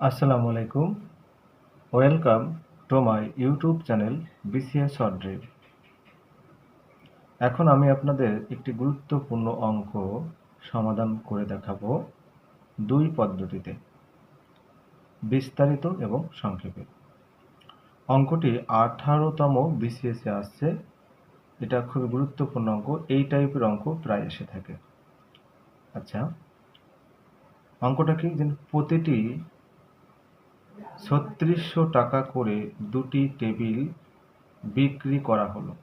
আসসালামু আলাইকুম। Welcome to my YouTube channel BCS drill এখন আমি আপনাদের একটি গুরুত্বপূর্ণ অঙ্ক সমাধান করে দেখাবো দুই পদ্ধতিতে, বিস্তারিত এবং সংক্ষেপে। অঙ্কটি আঠারোতম বিসিএসে আসছে। এটা খুবই গুরুত্বপূর্ণ অঙ্ক, এই টাইপের অঙ্ক প্রায় এসে থাকে। আচ্ছা অঙ্কটা কি? প্রতিটি ছত্রিশশো টাকা করে দুটি টেবিল বিক্রি করা হলো।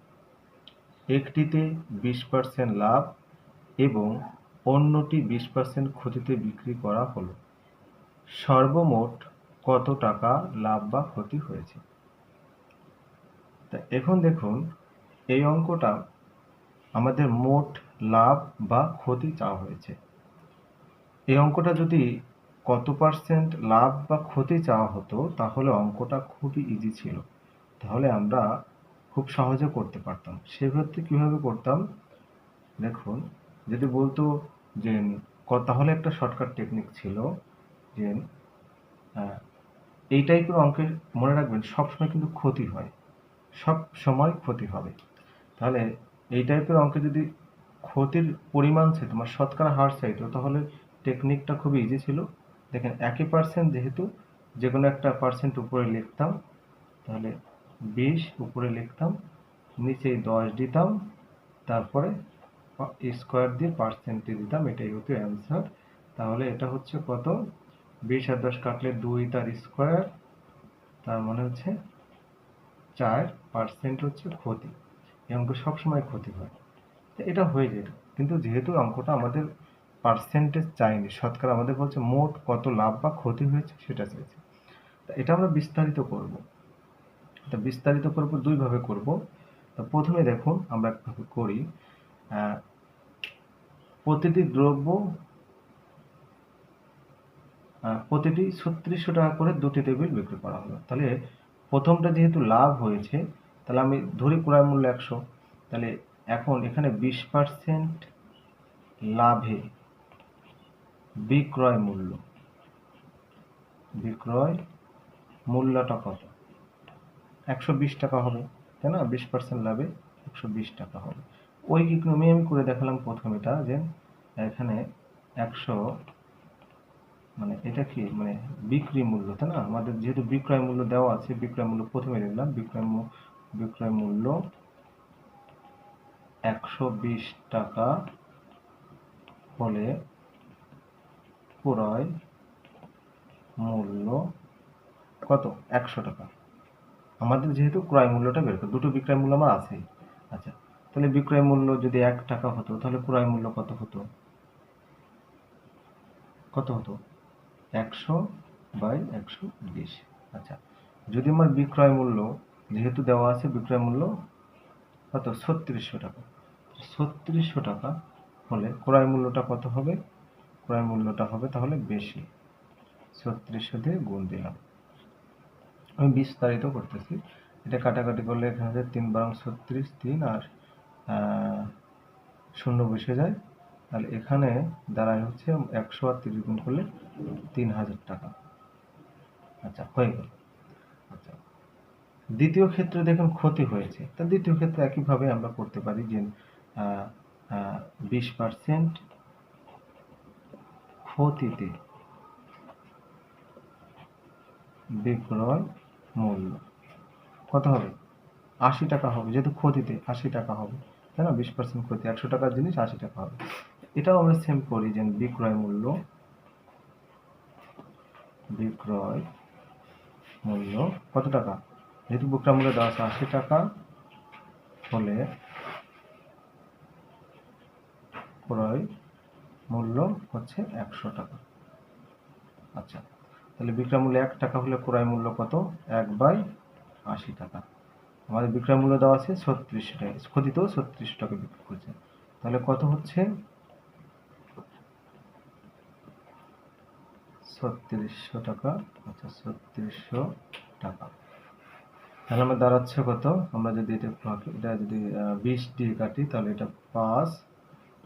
একটিতে বিশ পার্সেন্ট লাভ এবং অন্যটি বিশ পার্সেন্ট ক্ষতিতে বিক্রি করা হলো। সর্বমোট কত টাকা লাভ বা ক্ষতি হয়েছে? তা এখন দেখুন, এই অঙ্কটা আমাদের মোট লাভ বা ক্ষতি চাওয়া হয়েছে। এই অঙ্কটা যদি কত পার্সেন্ট লাভ বা ক্ষতি চাওয়া হতো, তাহলে অঙ্কটা খুবই ইজি ছিল। তাহলে আমরা খুব সহজে করতে পারতাম। সেক্ষেত্রে কীভাবে করতাম? দেখুন, যদি বলতো যে তাহলে একটা শর্টকাট টেকনিক ছিল যে এই টাইপের অঙ্কের মনে রাখবেন, সবসময় কিন্তু ক্ষতি হয়। সব সময় ক্ষতি হবে। তাহলে এই টাইপের অঙ্কে যদি ক্ষতির পরিমাণ চাইতো মানে শতকরা হার চাইতো, তাহলে টেকনিকটা খুবই ইজি ছিল। দেখেন, একই পার্সেন্ট যেহেতু যে কোনো একটা পার্সেন্ট উপরে লিখতাম, তাহলে বিশ উপরে লিখতাম, নিচে দশ দিতাম, তারপরে স্কোয়ার দিয়ে পার্সেন্টে দিতাম, এটাই হতো অ্যান্সার তাহলে এটা হচ্ছে কত? বিশ আর দশ কাটলে দুই তার স্কোয়ার তার মানে হচ্ছে চার পার্সেন্ট হচ্ছে ক্ষতি। এই অঙ্ক সবসময় ক্ষতি হয়। এটা হয়ে যেত কিন্তু যেহেতু অঙ্কটা আমাদের পার্সেন্টেজ চাইনি। শতকরা আমাদের বলছে, মোট কত লাভ বা ক্ষতি হয়েছে সেটা চাইছে। তা এটা আমরা বিস্তারিত করব। তা বিস্তারিত করব দুইভাবে করব। তা প্রথমে দেখুন, আমরা একভাবে করি। প্রতিটি দ্রব্য প্রতিটি ছত্রিশশো টাকা করে দুটি টেবিল বিক্রি করা হলো। তাহলে প্রথমটা যেহেতু লাভ হয়েছে, তাহলে আমি ধরি ক্রয় মূল্য একশো। তাহলে এখন এখানে বিশ পার্সেন্ট লাভে বিক্রয় মূল্য। বিক্রয় মূল্যটা কত? একশো বিশ টাকা হবে, তাই না? বিশ পার্সেন্ট লাভে একশো বিশ টাকা হবে। ওই ইকোনমি আমি করে দেখালাম প্রথম এটা যে এখানে একশো মানে এটা কি? মানে বিক্রি মূল্য, তাই না? আমাদের যেহেতু বিক্রয় মূল্য দেওয়া আছে, বিক্রয় মূল্য প্রথমে লিখলাম বিক্রয় বিক্রয় মূল্য একশো বিশ টাকা হলে ক্রয় মূল্য কত? একশো টাকা। আমাদের যেহেতু ক্রয় মূল্যটা বের করে দুটো বিক্রয় মূল্য আমার আছেই। আচ্ছা তাহলে বিক্রয় মূল্য যদি এক টাকা হতো, তাহলে ক্রয় মূল্য কত হতো? কত হতো? একশো বাই একশো বিশ। আচ্ছা যদি আমার বিক্রয় মূল্য যেহেতু দেওয়া আছে, বিক্রয় মূল্য কত? ছত্রিশশো টাকা। ছত্রিশশো টাকা হলে ক্রয় মূল্যটা কত হবে? ক্রয় মূল্যটা হবে তাহলে বেশি। ছত্রিশশো দিয়ে গুণ দিলাম। আমি বিস্তারিত করতেছি। এটা কাটাকাটি করলে এখানে হচ্ছে তিন বারং ছত্রিশ, তিন আর শূন্য বসে যায়। তাহলে এখানে দাঁড়ায় হচ্ছে একশো আর তিরিশ গুণ করলে তিন হাজার টাকা। আচ্ছা হয়ে গেল। আচ্ছা দ্বিতীয় ক্ষেত্রে দেখুন ক্ষতি হয়েছে। তা দ্বিতীয় ক্ষেত্রে একইভাবে আমরা করতে পারি যে বিশ পার্সেন্ট ক্ষতিতে বিক্রয় মূল্য। কত হবে? আশি টাকা হবে। যেহেতু ক্ষতিতে আশি টাকা হবে, তাই না? বিশ পার্সেন্ট ক্ষতি, একশো টাকার জিনিস আশি টাকা হবে। এটাও আমরা সেম করি যে বিক্রয় মূল্য বিক্রয় মূল্য কত টাকা? যেহেতু বিক্রয় মূল্য দেওয়া আছে আশি টাকা, হলে ক্রয় মূল্য হচ্ছে একশো টাকা। আচ্ছা তাহলে বিক্রয় মূল্য এক টাকা হলে ক্রয় মূল্য কত? এক বাই আশি টাকা। আমাদের বিক্রয় মূল্য দেওয়া আছে ছত্রিশ টাকা ক্ষতিতেও ছত্রিশ টাকা বিক্রি করছে। তাহলে কত হচ্ছে? ছত্রিশশো টাকা আচ্ছা ছত্রিশশো টাকা। তাহলে আমার দাঁড়াচ্ছে কত? আমরা যদি এটা এটা যদি বিশ দিয়ে কাটি, তাহলে এটা পাঁচ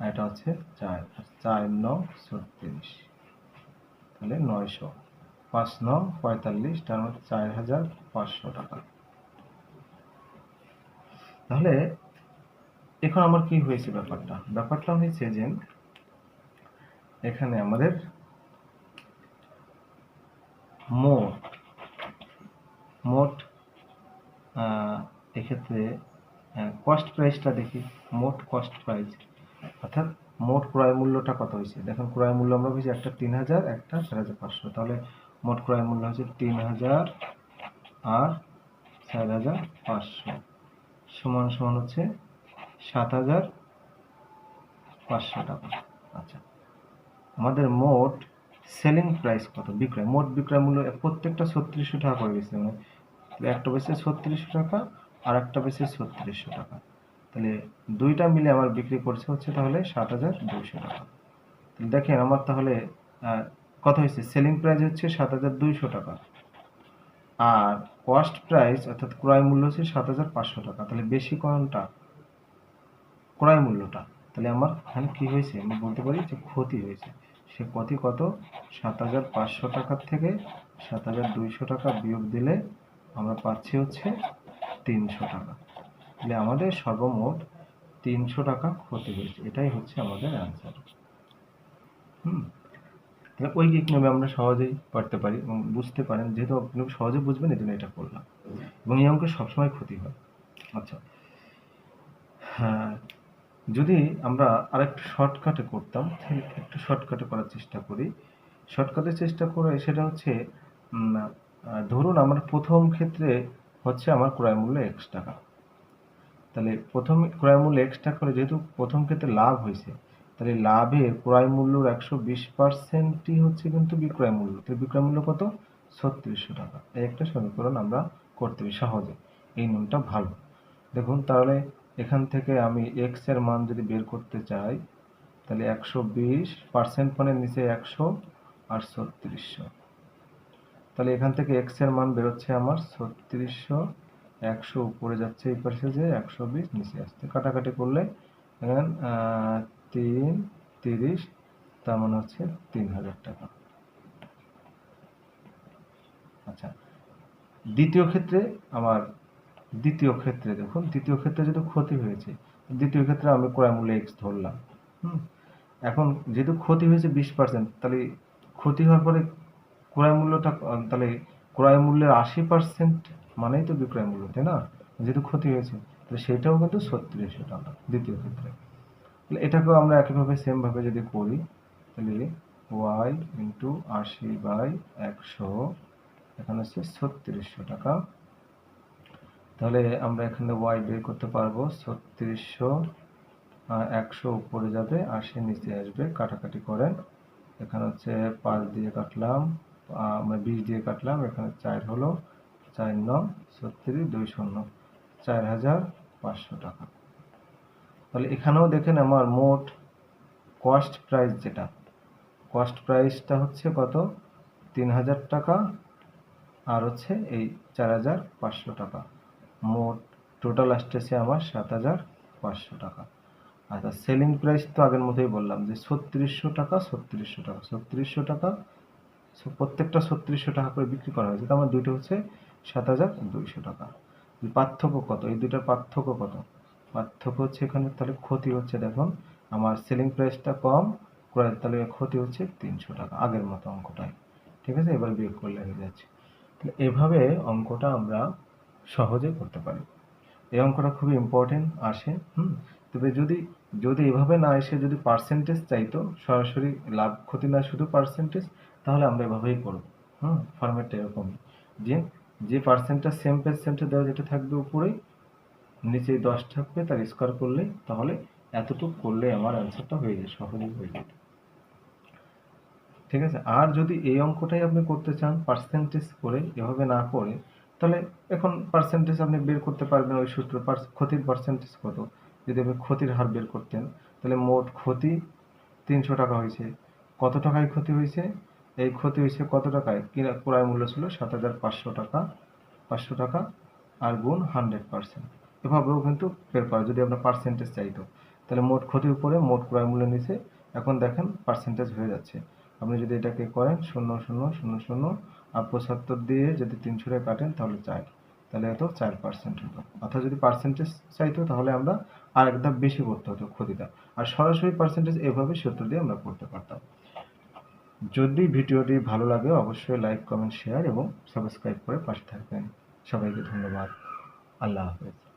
এটা হচ্ছে চার চার ন ছত্রিশ। তাহলে নয়শো। পাঁচ ন পঁয়তাল্লিশ, তার মধ্যে চার হাজার পাঁচশো টাকা। তাহলে এখন আমার কি হয়েছে ব্যাপারটা? ব্যাপারটা হয়েছে যে এখানে আমাদের মোট মোট এক্ষেত্রে কস্ট প্রাইসটা দেখি। মোট কস্ট প্রাইস অর্থাৎ মোট ক্রয় মূল্যটা কত হয়েছে? দেখুন, ক্রয় মূল্য আমরা বুঝি একটা তিন হাজার, একটা চার হাজার পাঁচশো। তাহলে মোট ক্রয় মূল্য হচ্ছে তিন হাজার আর চার হাজার পাঁচশো। সমান সমান হচ্ছে সাত হাজার পাঁচশো টাকা। আচ্ছা আমাদের মোট সেলিং প্রাইস কত? বিক্রয়, মোট বিক্রয় মূল্য প্রত্যেকটা ছত্রিশশো টাকা করে গেছে। মানে একটা বেশি ছত্রিশশো টাকা আর একটা বেশি ছত্রিশশো টাকা। তাহলে দুইটা মিলে আমার বিক্রি করছে হচ্ছে তাহলে সাত হাজার দুইশো টাকা। দেখেন আমার তাহলে কত হয়েছে? সেলিং প্রাইস হচ্ছে সাত হাজার দুইশো টাকা। আর কস্ট প্রাইস অর্থাৎ ক্রয় মূল্য হচ্ছে সাত হাজার পাঁচশো টাকা। তাহলে বেশি কোনটা? ক্রয় মূল্যটা। তাহলে আমার এখানে কি হয়েছে? আমি বলতে পারি যে ক্ষতি হয়েছে। সে ক্ষতি কত? সাত হাজার পাঁচশো টাকার থেকে সাত হাজার দুইশো টাকা বিয়োগ দিলে আমরা পাচ্ছি হচ্ছে তিনশো টাকা। তাহলে আমাদের সর্বমোট তিনশো টাকা ক্ষতি হয়েছে। এটাই হচ্ছে আমাদের অ্যান্সার হুম? তাহলে ওই ঐকিক নিয়মে আমরা সহজেই পারতে পারি এবং বুঝতে পারেন, যেহেতু আপনি সহজে বুঝবেন এই জন্য এটা করলাম। এবং এই অঙ্কে সবসময় ক্ষতি হয়। আচ্ছা। হ্যাঁ যদি আমরা আরেকটু শর্টকাটে করতাম, তাহলে একটু শর্টকাটে করার চেষ্টা করি। শর্টকাটের চেষ্টা করে সেটা হচ্ছে ধরুন আমার প্রথম ক্ষেত্রে হচ্ছে আমার ক্রয় মূল্য এক্স টাকা। তাহলে প্রথম ক্রয় মূল্য এক্স টাকা হলে যেহেতু প্রথম ক্ষেত্রে লাভ হয়েছে, তাহলে লাভের ক্রয় মূল্যর একশো বিশ পার্সেন্টই হচ্ছে কিন্তু বিক্রয় মূল্য। তাহলে বিক্রয় মূল্য কত? ছত্রিশশো টাকা। এই একটা সমীকরণ আমরা করতে পারি সহজে। এই নিয়মটা ভালো। দেখুন, তাহলে এখান থেকে আমি এক্সের মান যদি বের করতে চাই, তাহলে একশো বিশ পার্সেন্ট মানে নিচে একশো আর ছত্রিশশো। তাহলে এখান থেকে এক্সের মান বেরোচ্ছে আমার ছত্রিশশো একশো উপরে যাচ্ছে এই পাশে যে একশো বিশ নিচে আসছে। কাটাকাটি করলে এখানে তিন, তিরিশ, তার মানে হচ্ছে তিন হাজার টাকা। আচ্ছা দ্বিতীয় ক্ষেত্রে আমার দ্বিতীয় ক্ষেত্রে দেখুন, দ্বিতীয় ক্ষেত্রে যেহেতু ক্ষতি হয়েছে, দ্বিতীয় ক্ষেত্রে আমি ক্রয় মূল্য এক্স ধরলাম, হুম? এখন যেহেতু ক্ষতি হয়েছে বিশ পার্সেন্ট তাহলে ক্ষতি হওয়ার পরে ক্রয় মূল্যটা, তাহলে ক্রয় মূল্যের আশি পার্সেন্ট মানেই তো বিক্রয় মূল্য তাই না? যেহেতু ক্ষতি হয়েছে, তাহলে সেটাও কিন্তু ছত্রিশশো টাকা দ্বিতীয় ক্ষেত্রে। তাহলে এটাকেও আমরা একইভাবে সেমভাবে যদি করি, তাহলে ওয়াই ইন্টু আশি বাই একশো, এখানে হচ্ছে ছত্রিশশো টাকা। তাহলে আমরা এখানে ওয়াই বের করতে পারব, ছত্রিশশো একশো উপরে যাবে আশি নিচে আসবে, কাটাকাটি করেন। এখানে হচ্ছে পাঁচ দিয়ে কাটলাম আমরা বিশ দিয়ে কাটলাম, এখানে চার হলো। চার নং, ছত্রিশ, দুই শূন্য, চার হাজার পাঁচশো টাকা। তাহলে এখানেও দেখেন আমার মোট কস্ট প্রাইস যেটা কস্ট প্রাইসটা হচ্ছে কত? তিন হাজার টাকা, আর হচ্ছে এই চার হাজার পাঁচশো টাকা। মোট টোটাল আসতেছে আমার সাত হাজার পাঁচশো টাকা। আচ্ছা সেলিং প্রাইস তো আগের মতোই বললাম যে ছত্রিশশো টাকা ছত্রিশশো টাকা ছত্রিশশো টাকা প্রত্যেকটা ছত্রিশশো টাকা করে বিক্রি করা হয়েছে। তার মানে দুইটা হচ্ছে সাত হাজার দুইশো টাকা। পার্থক্য কত? এই দুইটার পার্থক্য কত? পার্থক্য হচ্ছে এখানে তাহলে ক্ষতি হচ্ছে, দেখুন, আমার সেলিং প্রাইসটা কম ক্রয় তাহলে ক্ষতি হচ্ছে তিনশো টাকা, আগের মতো অঙ্কটাই। ঠিক আছে? এবার বিয়োগ করলে হয়ে যাচ্ছে। তাহলে এভাবে অঙ্কটা আমরা সহজে করতে পারি। এই অঙ্কটা খুবই ইম্পর্টেন্ট আসে, হুম? তবে যদি যদি এভাবে না এসে যদি পার্সেন্টেজ চাইতো, সরাসরি লাভ ক্ষতি না, শুধু পার্সেন্টেজ তাহলে আমরা এভাবেই করব, হুম? ফরম্যাটটা এরকমই। যে যে পার্সেন্টটা সেম পার্সেন্টে দেওয়া যেটা থাকবে উপরেই, নিচে দশ থাকবে, তার স্কোয়ার করলে তাহলে এতটুকু করলে আমার অ্যান্সারটা হয়ে যায়, সহজেই হয়ে যাবে ঠিক আছে? আর যদি এই অঙ্কটাই আপনি করতে চান পার্সেন্টেজ করে, এভাবে না করে, তাহলে এখন পার্সেন্টেজ আপনি বের করতে পারবেন, ওই সূত্র ক্ষতির পার্সেন্টেজ কত? যদি আপনি ক্ষতির হার বের করতেন, তাহলে মোট ক্ষতি তিনশো টাকা হয়েছে। কত টাকায় ক্ষতি হয়েছে? এই ক্ষতি হয়েছে কত টাকায়? কিনা ক্রয় মূল্য ছিল সাত হাজার পাঁচশো টাকা পাঁচশো টাকা, আর গুণ হান্ড্রেড পার্সেন্ট এভাবেও কিন্তু বের করা যদি আপনার পার্সেন্টেজ চাইতো তাহলে মোট ক্ষতির উপরে মোট ক্রয় মূল্য নিচে। এখন দেখেন পার্সেন্টেজ হয়ে যাচ্ছে। আপনি যদি এটাকে করেন শূন্য শূন্য শূন্য শূন্য, আর পঁচাত্তর দিয়ে যদি তিনশোটা কাটেন, তাহলে চার। তাহলে এত চার পার্সেন্ট হতো অর্থাৎ যদি পার্সেন্টেজ চাইতো তাহলে আমরা আর একদম বেশি করতে হতো ক্ষতিটা। আর সরাসরি পার্সেন্টেজ এভাবে সত্তর দিয়ে আমরা করতে পারতাম। যদি ভিডিওটি ভালো লাগে, অবশ্যই লাইক কমেন্ট শেয়ার এবং সাবস্ক্রাইব করে পাশে থাকবেন। সবাইকে ধন্যবাদ। আল্লাহ হাফেজ।